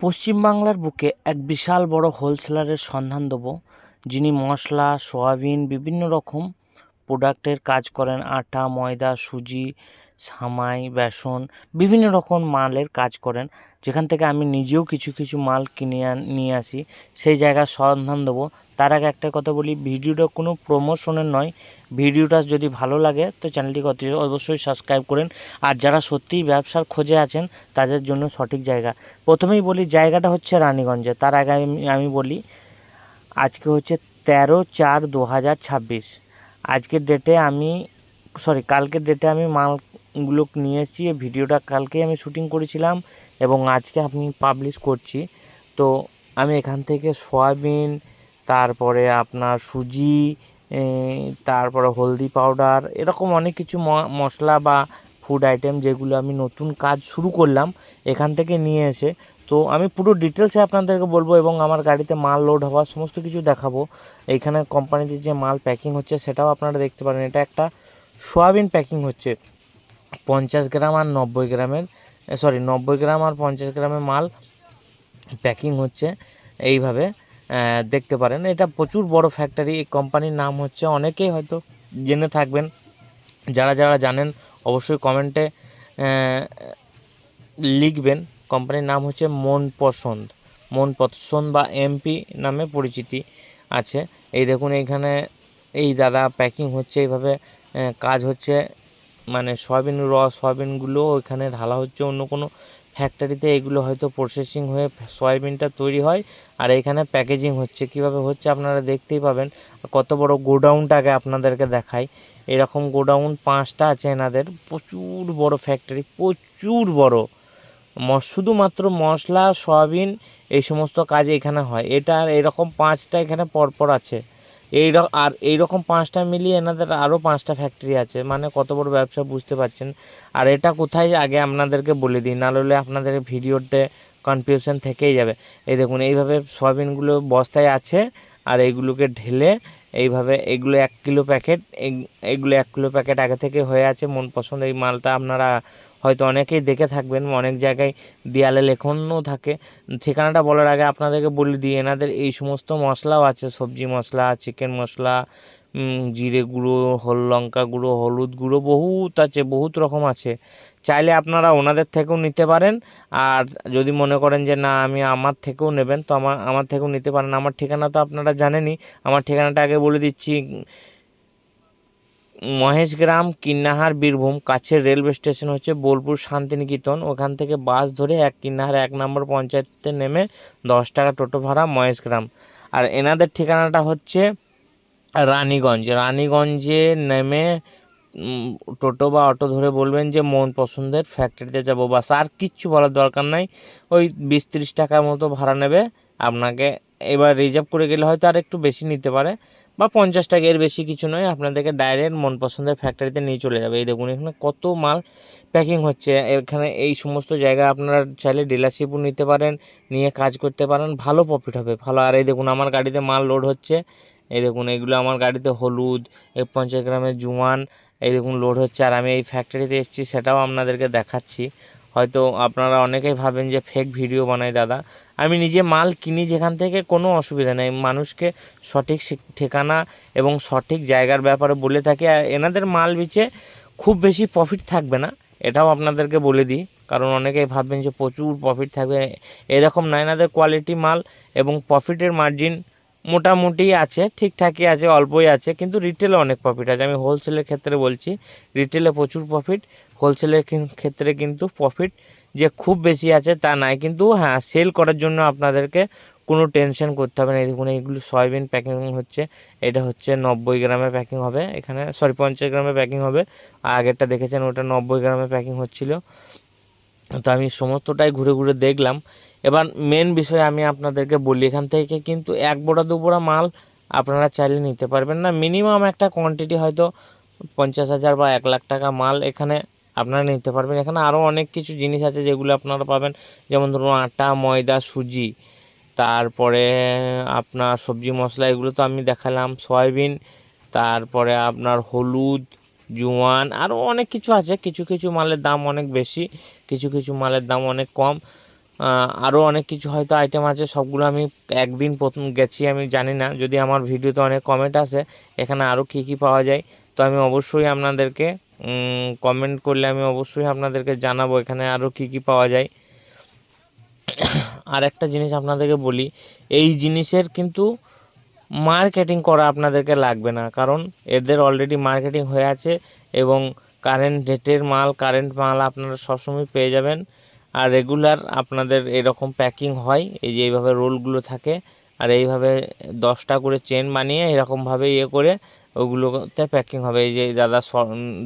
পশ্চিমবাংলার বুকে এক বিশাল বড় হোলসেলারের সন্ধান দেব, যিনি মশলা, সয়াবিন, বিভিন্ন রকম প্রোডাক্টের কাজ করেন। আটা, ময়দা, সুজি সামাই, বেসন, বিভিন্ন রকম মালের কাজ করেন। যেখান থেকে আমি নিজেও কিছু কিছু মাল কিনে নিয়ে আসি। সেই জায়গার সন্ধান দেবো। তার আগে একটা কথা বলি, ভিডিওটা কোনো প্রমোশনের নয়। ভিডিওটা যদি ভালো লাগে, তো চ্যানেলটিকে অতি, অবশ্যই সাবস্ক্রাইব করেন। আর যারা সত্যিই ব্যবসার খোঁজে আছেন, তাদের জন্য সঠিক জায়গা। প্রথমেই বলি, জায়গাটা হচ্ছে রানীগঞ্জে। তার আগে আমি বলি, আজকে হচ্ছে তেরো চার দু হাজার ছাব্বিশ। আজকের ডেটে আমি সরি কালকের ডেটে আমি মালগুলো নিয়ে এসেছি। ভিডিওটা কালকে আমি শুটিং করেছিলাম এবং আজকে আমি পাবলিশ করছি। তো আমি এখান থেকে সয়াবিন, তারপরে আপনার সুজি তারপরে হলদি পাউডার এরকম অনেক কিছু মশলা বা ফুড আইটেম যেগুলো আমি নতুন কাজ শুরু করলাম এখান থেকে নিয়ে এসে। তো আমি পুরো ডিটেলসে আপনাদেরকে বলব এবং আমার গাড়িতে মাল লোড হওয়া সমস্ত কিছু দেখাবো। এইখানে কোম্পানিতে যে মাল প্যাকিং হচ্ছে সেটাও আপনারা দেখতে পারেন। এটা একটা সোয়াবিন প্যাকিং হচ্ছে। পঞ্চাশ গ্রাম আর নব্বই গ্রামের সরি নব্বই গ্রাম আর পঞ্চাশ গ্রামের মাল প্যাকিং হচ্ছে এইভাবে দেখতে পারেন। এটা প্রচুর বড় ফ্যাক্টরি এই কোম্পানির নাম হচ্ছে অনেকেই হয়তো জেনে থাকবেন। যারা যারা জানেন, অবশ্যই কমেন্টে লিখবেন। কোম্পানির নাম হচ্ছে মন পছন্দ মন পছন্দ বা এমপি নামে পরিচিতি আছে। এই দেখুন এইখানে এই দাদা প্যাকিং হচ্ছে, এইভাবে কাজ হচ্ছে মানে সয়াবিন র সয়াবিনগুলো ওইখানে ঢালা হচ্ছে অন্য কোনো ফ্যাক্টরিতে এগুলো হয়তো প্রসেসিং হয়ে সয়াবিনটা তৈরি হয় আর এখানে প্যাকেজিং হচ্ছে। কীভাবে হচ্ছে আপনারা দেখতেই পাবেন। কত বড় গোডাউনটাকে আপনাদেরকে দেখাই। এরকম গোডাউন পাঁচটা আছে এনাদের। প্রচুর বড় ফ্যাক্টরি প্রচুর বড়। শুধুমাত্র মশলা, সয়াবিন এই সমস্ত কাজ এখানে হয়। এটা এরকম পাঁচটা এখানে পরপর আছে। এই আর এই রকম পাঁচটা মিলিয়ে এনাদের আরও পাঁচটা ফ্যাক্টরি আছে। মানে কত বড় ব্যবসা বুঝতে পারছেন? আর এটা কোথায়? আগে আপনাদেরকে বলে দিই, না হলে আপনাদের ভিডিওতে কনফিউশন থেকেই যাবে। এই দেখুন, এইভাবে সয়াবিনগুলো বস্তায় আছে, আর এইগুলোকে ঢেলে এইভাবে এগুলো এক কিলো প্যাকেট এইগুলো এক কিলো প্যাকেট আগে থেকে হয়ে আছে, মন পছন্দ এই মালটা আপনারা হয়তো অনেকেই দেখে থাকবেন, অনেক জায়গায় দেয়ালে লেখনও থাকে। ঠিকানাটা বলার আগে আপনাদেরকে বলে দিই, এনাদের এই সমস্ত মশলাও আছে, সবজি মশলা, চিকেন মশলা জিরে গুঁড়ো হল লঙ্কা গুঁড়ো, হলুদ গুঁড়ো বহুত আছে, বহুত রকম আছে। চাইলে আপনারা ওনাদের থেকেও নিতে পারেন। আর যদি মনে করেন যে, না, আমি আমার থেকেও নেবেন, তো আমার আমার থেকেও নিতে পারেন। আমার ঠিকানা তো আপনারা জানেনই। আমার ঠিকানাটা আগে বলে দিচ্ছি। মহেশগ্রাম কিন্নাহার, বীরভূম, কাছের রেলওয়ে স্টেশন হচ্ছে বোলপুর শান্তিনিকেতন। ওখান থেকে বাস ধরে এক কিন্নাহার এক নম্বর পঞ্চায়েতে নেমে দশ টাকা টোটো ভাড়া মহেশগ্রাম আর এনাদের ঠিকানাটা হচ্ছে রানীগঞ্জ। রানীগঞ্জে নেমে টোটো বা অটো ধরে বলবেন যে, মন পছন্দের ফ্যাক্টরিতে যাব। বাস, আর কিচ্ছু বলার দরকার নাই। ওই বিশ তিরিশ টাকার মতো ভাড়া নেবে। আপনাকে এবার রিজার্ভ করে গেলে হয়তো আর একটু বেশি নিতে পারে। বা পঞ্চাশ টাকা এর বেশি কিছু নয়, আপনাদেরকে ডাইরেক্ট মন পছন্দের ফ্যাক্টরিতে নিয়ে চলে যাবে। এই দেখুন, এখানে কত মাল প্যাকিং হচ্ছে। এখানে এই সমস্ত জায়গা আপনারা চাইলে ডিলারশিপও নিতে পারেন, নিয়ে কাজ করতে পারেন। ভালো প্রফিট হবে, ভালো। আর এই দেখুন, আমার গাড়িতে মাল লোড হচ্ছে। এই দেখুন, এগুলো আমার গাড়িতে হলুদ এই পঞ্চাশ গ্রামের জুয়ান এই দেখুন লোড হচ্ছে আর আমি এই ফ্যাক্টরিতে এসেছি, সেটাও আপনাদেরকে দেখাচ্ছি। হয়তো আপনারা অনেকেই ভাবেন যে ফেক ভিডিও বানাই দাদা। আমি নিজে মাল কিনি যেখান থেকে কোনো অসুবিধা নেই। মানুষকে সঠিক ঠিকানা এবং সঠিক জায়গার ব্যাপারে বলে থাকি। আর এনাদের মাল বিচে খুব বেশি প্রফিট থাকবে না, এটাও আপনাদেরকে বলে দিই। কারণ অনেকেই ভাববেন যে প্রচুর প্রফিট থাকবে। এরকম না, এনাদের কোয়ালিটি মাল এবং প্রফিটের মার্জিন মোটামুটি আছে, ঠিকঠাকই আছে, অল্পই আছে, কিন্তু রিটেলে অনেক প্রফিট আছে। আমি হোলসেলের ক্ষেত্রে বলছি রিটেলে প্রচুর প্রফিট হোলসেলের ক্ষেত্রে কিন্তু প্রফিট যে খুব বেশি আছে তা নাই। কিন্তু হ্যাঁ সেল করার জন্য আপনাদেরকে কোনো টেনশন করতে হবে না। দেখুন, এইগুলো সয়াবিন প্যাকিং হচ্ছে, এটা হচ্ছে নব্বই গ্রামে প্যাকিং হবে, এখানে সরি পঞ্চাশ গ্রামে প্যাকিং হবে। আগেরটা দেখেছেন, ওটা নব্বই গ্রামে প্যাকিং হচ্ছিল। তো আমি সমস্তটাই ঘুরে ঘুরে দেখলাম। এবার মেন বিষয় আমি আপনাদেরকে বলি, এখান থেকে কিন্তু এক বোড়া, দু বোড়া মাল আপনারা চাইলে নিতে পারবেন না। মিনিমাম একটা কোয়ান্টিটি হয়তো পঞ্চাশ হাজার বা এক লাখ টাকা মাল এখানে আপনারা নিতে পারবেন। এখানে আরও অনেক কিছু জিনিস আছে যেগুলো আপনারা পাবেন। যেমন ধরুন আটা, ময়দা, সুজি, তারপরে আপনার সবজি মশলা, এগুলো তো আমি দেখালাম। সয়াবিন, তারপরে আপনার হলুদ জোয়ান আরও অনেক কিছু আছে। কিছু কিছু মালের দাম অনেক বেশি, কিছু কিছু মালের দাম অনেক কম। আরও অনেক কিছু হয়তো আইটেম আছে, সবগুলো আমি একদিন প্রথম গেছি, আমি জানি না। যদি আমার ভিডিওতে অনেক কমেন্ট আসে, এখানে আরও কী কী পাওয়া যায়, তো আমি অবশ্যই আপনাদেরকে কমেন্ট করলে আমি অবশ্যই আপনাদেরকে জানাব, এখানে আরও কী কী পাওয়া যায়। আর একটা জিনিস আপনাদেরকে বলি, এই জিনিসের কিন্তু মার্কেটিং করা আপনাদেরকে লাগবে না। কারণ এদের অলরেডি মার্কেটিং হয়ে আছে এবং কারেন্ট ডেটের মাল কারেন্ট মাল আপনারা সবসময় পেয়ে যাবেন। আর রেগুলার আপনাদের এরকম প্যাকিং হয়, এই যে এইভাবে রোলগুলো থাকে, আর এইভাবে দশটা করে চেন বানিয়ে এরকমভাবে ইয়ে করে ওগুলোতে প্যাকিং হবে। এই যে দাদা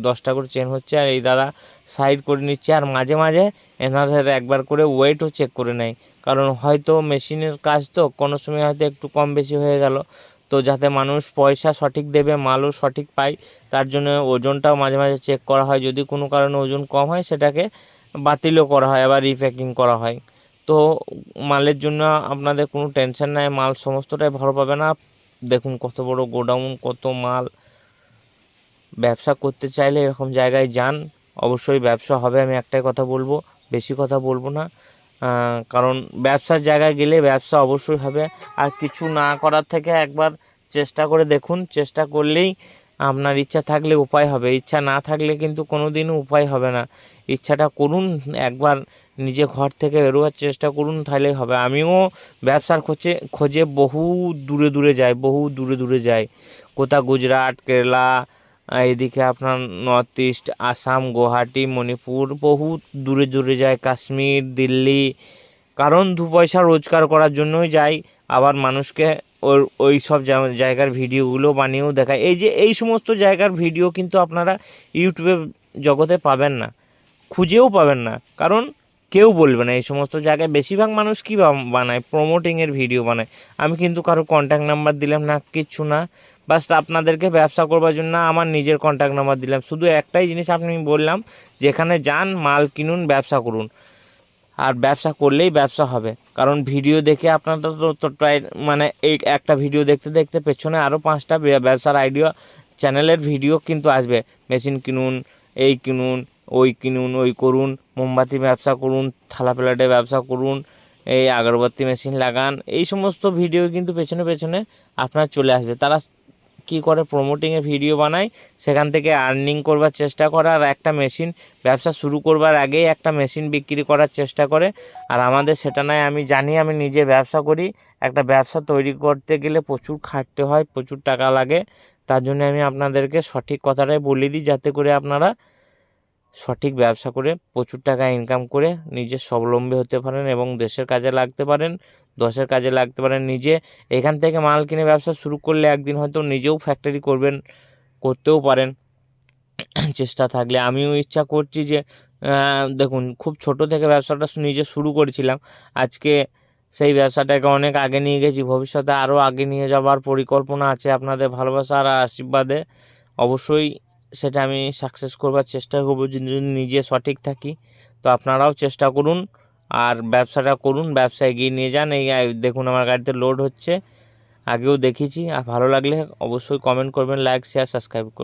দশটা করে চেন হচ্ছে, আর এই দাদা সাইড করে নিচ্ছে, আর মাঝে মাঝে এনাদের একবার করে ওয়েটও চেক করে নেয়। কারণ হয়তো মেশিনের কাজ তো, কোনো সময় হয়তো একটু কম বেশি হয়ে গেল। তো যাতে মানুষ পয়সা সঠিক দেবে, মালও সঠিক পায়, তার জন্য ওজনটাও মাঝে মাঝে চেক করা হয়। যদি কোনো কারণে ওজন কম হয়, সেটাকে বাতিলও করা হয়, আবার রিপ্যাকিং করা হয়। তো মালের জন্য আপনাদের কোনো টেনশন নাই, মাল সমস্তটাই ভালো পাবে না দেখুন কত বড় গোডাউন, কত মাল। ব্যবসা করতে চাইলে এরকম জায়গায় যান। অবশ্যই ব্যবসা হবে, আমি একটাই কথা বলব। বেশি কথা বলব না। কারণ ব্যবসার জায়গায় গেলে ব্যবসা অবশ্যই হবে। আর কিছু না করার থেকে একবার চেষ্টা করে দেখুন, চেষ্টা করলেই আপনার ইচ্ছা থাকলে উপায় হবে। ইচ্ছা না থাকলে কিন্তু কোনো দিনও উপায় হবে না। ইচ্ছাটা করুন, একবার নিজে ঘর থেকে বেরোবার চেষ্টা করুন তাহলেই হবে। আমিও ব্যবসার খোঁজে খোঁজে বহু দূরে দূরে যাই, বহু দূরে দূরে যাই। কোথা গুজরাট, কেরালা এদিকে আপনার নর্থ ইস্ট আসাম গুয়াহাটি, মণিপুর বহু দূরে দূরে যায়, কাশ্মীর, দিল্লি। কারণ দু পয়সা রোজগার করার জন্যই যাই, আবার মানুষকে ওর ওই সব জায়গার ভিডিওগুলো বানিয়েও দেখায়। এই যে, এই সমস্ত জায়গার ভিডিও কিন্তু আপনারা ইউটিউবে জগতে পাবেন না, খুঁজেও পাবেন না। কারণ কেউ বলবে না, এই সমস্ত জায়গায় বেশিরভাগ মানুষ কী বানায়? প্রমোটিংয়ের ভিডিও বানায়। আমি কিন্তু কারও কন্ট্যাক্ট নাম্বার দিলাম না, কিচ্ছু না। বাস আপনাদেরকে ব্যবসা করবার জন্য আমার নিজের কন্ট্যাক্ট নাম্বার দিলাম। শুধু একটাই জিনিস আপনি বললাম, যেখানে যান, মাল কিনুন, ব্যবসা করুন। আর ব্যবসা করলেই ব্যবসা হবে। কারণ ভিডিও দেখে আপনারা তো ট্রাই মানে এই একটা ভিডিও দেখতে দেখতে পেছনে আরও পাঁচটা ব্যবসার আইডিয়া চ্যানেলের ভিডিও কিন্তু আসবে। মেশিন কিনুন, এই কিনুন, ওই কিনুন, ওই করুন, মোমবাতি ব্যবসা করুন, থালা প্লেটে ব্যবসা করুন, এই আগরবাতি মেশিন লাগান, এই সমস্ত ভিডিও কিন্তু পেছনে পেছনে আপনার চলে আসবে। তারা কি করে প্রমোটিংয়ে ভিডিও বানাই, সেখান থেকে আর্নিং করবার চেষ্টা করে, আর একটা মেশিন ব্যবসা শুরু করবার আগেই একটা মেশিন বিক্রি করার চেষ্টা করে। আর আমাদের সেটা নয়, আমি জানি, আমি নিজে ব্যবসা করি, একটা ব্যবসা তৈরি করতে গেলে প্রচুর খাটতে হয়, প্রচুর টাকা লাগে। তার জন্য আমি আপনাদেরকে সঠিক কথাটাই বলে দিই, যাতে করে আপনারা সঠিক ব্যবসা করে প্রচুর টাকা ইনকাম করে নিজে স্বাবলম্বী হতে পারেন এবং দেশের কাজে লাগতে পারেন, দশের কাজে লাগতে পারেন। নিজে এখান থেকে মাল কিনে ব্যবসা শুরু করলে একদিন হয়তো নিজেও ফ্যাক্টরি করবেন, করতেও পারেন। চেষ্টা থাকলে আমিও ইচ্ছা করছি যে দেখুন খুব ছোট থেকে ব্যবসাটা নিজে শুরু করেছিলাম। আজকে সেই ব্যবসাটাকে অনেক আগে নিয়ে গেছি, ভবিষ্যতে আরও আগে নিয়ে যাওয়ার পরিকল্পনা আছে আপনাদের ভালোবাসা আর আশীর্বাদে। অবশ্যই সেটা আমি সাকসেস করবার চেষ্টা করব, যদি নিজে সঠিক থাকি। তো আপনারাও চেষ্টা করুন আর ব্যবসাটা করুন ব্যবসা এগিয়ে নিয়ে যান। এই দেখুন আমার গাড়িতে লোড হচ্ছে। আগেও দেখেছি। আর ভালো লাগলে অবশ্যই কমেন্ট করবেন লাইক শেয়ার সাবস্ক্রাইব করবেন।